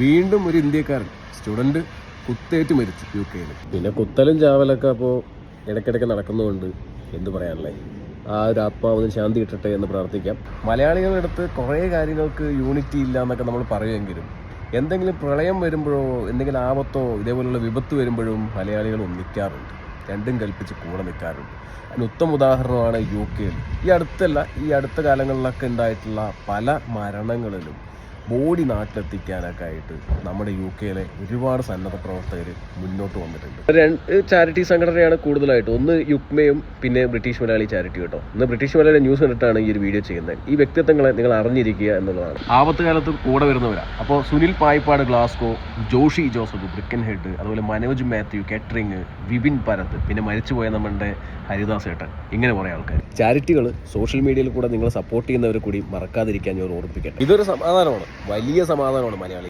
വീണ്ടും ഒരു ഇന്ത്യക്കാരൻ സ്റ്റുഡന്റ് കുത്തേറ്റ് മരിച്ചു യു കെയിൽ പിന്നെ കുത്തലും ചാവലൊക്കെ അപ്പോൾ ഇടയ്ക്കിടയ്ക്ക് നടക്കുന്നതുകൊണ്ട് എന്ത് പറയാനല്ലേ? ആ ഒരു ആത്മാവിന് ശാന്തി കിട്ടട്ടെ എന്ന് പ്രാർത്ഥിക്കാം. മലയാളികളുടെ അടുത്ത് കുറേ കാര്യങ്ങൾക്ക് യൂണിറ്റി ഇല്ല എന്നൊക്കെ നമ്മൾ പറയുമെങ്കിലും എന്തെങ്കിലും പ്രളയം വരുമ്പോഴോ എന്തെങ്കിലും ആപത്തോ ഇതേപോലുള്ള വിപത്ത് വരുമ്പോഴും മലയാളികൾ ഒന്നിക്കാറുണ്ട്. രണ്ടും കൽപ്പിച്ച് കൂടെ നിൽക്കാറുണ്ട്. അതിന് ഉത്തമ ഉദാഹരണമാണ് യു കെയിൽ ഈ അടുത്തല്ല ഈ അടുത്ത കാലങ്ങളിലൊക്കെ ഉണ്ടായിട്ടുള്ള പല മരണങ്ങളിലും ബോഡി നാട്ടിലെത്തിക്കാനൊക്കെ ആയിട്ട് നമ്മുടെ യു കെയിലെ ഒരുപാട് സന്നദ്ധ പ്രവർത്തകർ മുന്നോട്ട് വന്നിട്ടുണ്ട്. രണ്ട് ചാരിറ്റി സംഘടനയാണ് കൂടുതലായിട്ട്. ഒന്ന് യുക്മയും പിന്നെ ബ്രിട്ടീഷ് മലയാളി ചാരിറ്റി കേട്ടോ. ഇന്ന് ബ്രിട്ടീഷ് മലയാളി ന്യൂസ് കണ്ടിട്ടാണ് ഈ ഒരു വീഡിയോ ചെയ്യുന്നത്. ഈ വ്യക്തിത്വങ്ങളെ നിങ്ങൾ അറിഞ്ഞിരിക്കുക എന്നുള്ളതാണ്. ആപത്ത് കാലത്ത് കൂടെ വരുന്നവരാണ് അപ്പോൾ Sunil Payippad Glasgow Joshi Joseph ബ്രിക്കൻ head അതുപോലെ മനോജ് മാത്യു കാറ്ററിംഗ് വിപിൻ പരത്ത് പിന്നെ മരിച്ചുപോയ നമ്മുടെ ഹരിദാസ് ഏട്ടൻ. ഇങ്ങനെ കുറേ ആൾക്കാർ ചാരിറ്റികൾ സോഷ്യൽ മീഡിയയിൽ കൂടെ നിങ്ങൾ സപ്പോർട്ട് ചെയ്യുന്നവർ കൂടി മറക്കാതിരിക്കാൻ ഞാൻ ഓർമ്മിപ്പിക്കട്ടെ. ഇതൊരു സമാധാനമാണ്. വലിയ സമാധാനമാണ് മലയാളി